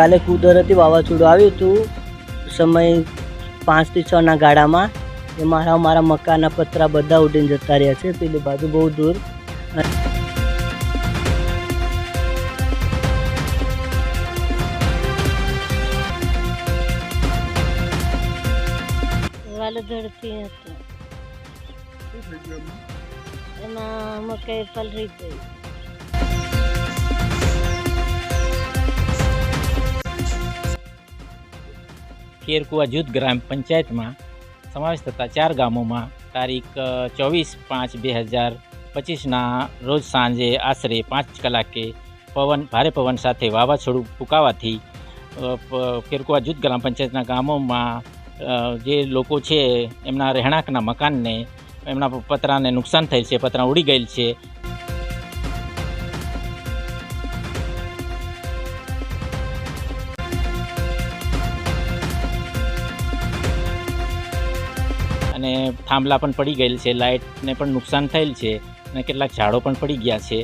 કાલે કુદરતી વાવાઝોડું આવ્યું હતું. સમય પાંચથી છના ગાળામાં. એ મારા મારા મકાનના પતરા બધા ઉડીને જતા રહ્યા છે. પેલી બાજુ બહુ દૂર. હતું. એમાં મકાઈ પલરી ગઈ. કેરકુવા જૂથ ગ્રામ પંચાયતમાં સમાવેશ થતા ચાર ગામોમાં તારીખ ચોવીસ પાંચ બે હજાર પચીસના રોજ સાંજે આશરે પાંચ કલાકે પવન, ભારે પવન સાથે વાવાઝોડું ફૂંકાવાથી ખેરકુવા જૂથ ગ્રામ પંચાયતના ગામોમાં જે લોકો છે, એમના રહેણાંકના મકાનને, એમના પતરાને નુકસાન થયેલ છે, પતરા ઉડી ગયેલ છે અને થાંભલા પણ પડી ગયેલ છે, લાઇટને પણ નુકસાન થયેલ છે અને કેટલાક ઝાડો પણ પડી ગયા છે.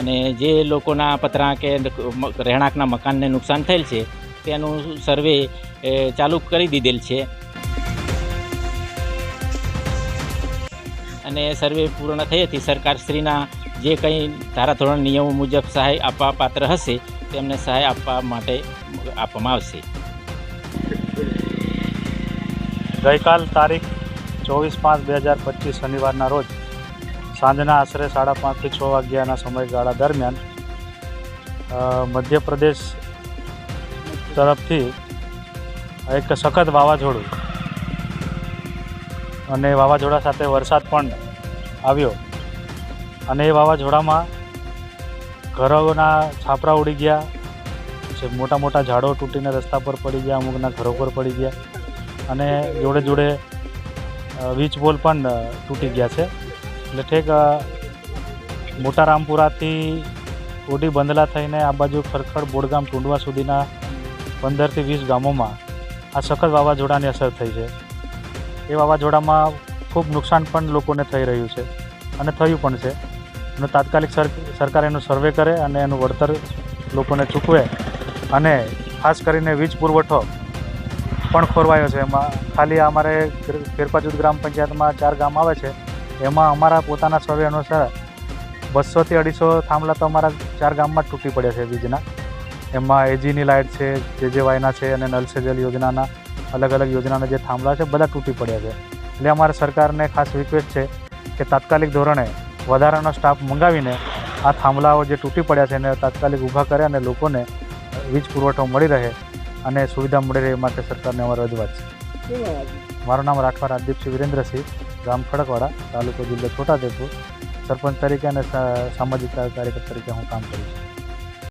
અને જે લોકોના પતરા કે રહેણાંકના મકાનને નુકસાન થયેલ છે, તેનું સર્વે ચાલુ કરી દીધેલ છે. અને સર્વે પૂર્ણ થઈ હતી. સરકારશ્રીના જે કંઈ ધારાધોરણ નિયમો મુજબ સહાય આપવા પાત્ર હશે, તેમને સહાય આપવા માટે આપવામાં આવશે. ગઈકાલ તારીખ ચોવીસ પાંચ બે હજાર પચીસ શનિવારના રોજ સાંજના આશરે સાડા પાંચથી છ વાગ્યાના સમયગાળા દરમિયાન મધ્યપ્રદેશ તરફથી એક સખત વાવાઝોડું અને વાવાઝોડા સાથે વરસાદ પણ આવ્યો. અને એ વાવાઝોડામાં ઘરોના છાપરા ઉડી ગયા. છે મોટા મોટા ઝાડો તૂટીને રસ્તા પર પડી ગયા, અમુકના ઘરો પર પડી ગયા અને જોડે જોડે વીજ પોલ પણ તૂટી ગયા છે. એટલે ઠેક મોટા રામપુરાથી ઓડી બંદલા થઈને આ બાજુ ખરખડ બોડગામ ટુંડવા સુધીના પંદરથી વીસ ગામોમાં આ સખત વાવાઝોડાની અસર થઈ છે. એ વાવાઝોડામાં ખૂબ નુકસાન પણ લોકોને થઈ રહ્યું છે. અને થયું પણ છે. અને તાત્કાલિક સર, સરકાર એનું સર્વે કરે અને એનું વળતર લોકોને ચૂકવે. અને ખાસ કરીને વીજ પુરવઠો પણ ખોરવાયો છે. એમાં ખાલી અમારે ફેરપાજૂદ ગ્રામ પંચાયતમાં ચાર ગામ આવે છે. એમાં અમારા પોતાના સર્વે અનુસાર બસોથી અઢીસો થાંભલા તો અમારા ચાર ગામમાં જ તૂટી પડ્યા છે વીજના. એમાં એજીની લાઇટ છે, જે જે વાયના છે અને નલ સે યોજનાના અલગ અલગ યોજનાના જે થાંભલા છે, બધા તૂટી પડ્યા છે. એટલે અમારે સરકારને ખાસ રિક્વેસ્ટ છે કે તાત્કાલિક ધોરણે વધારાનો સ્ટાફ મંગાવીને આ થાંભલાઓ જે તૂટી પડ્યા છે એને તાત્કાલિક ઊભા કરે અને લોકોને વીજ પુરવઠો મળી રહે અને સુવિધા મળી રહે એ માટે સરકારને અમારો રજૂઆત છે. મારું નામ રાઠવા રાજદીપસિંહ વિરેન્દ્રસિંહ ગામ ખડકવાડા તાલુકો જિલ્લો છોટાઉદેપુર. સરપંચ તરીકે અને સામાજિક કાર્યકર તરીકે હું કામ કરું છું.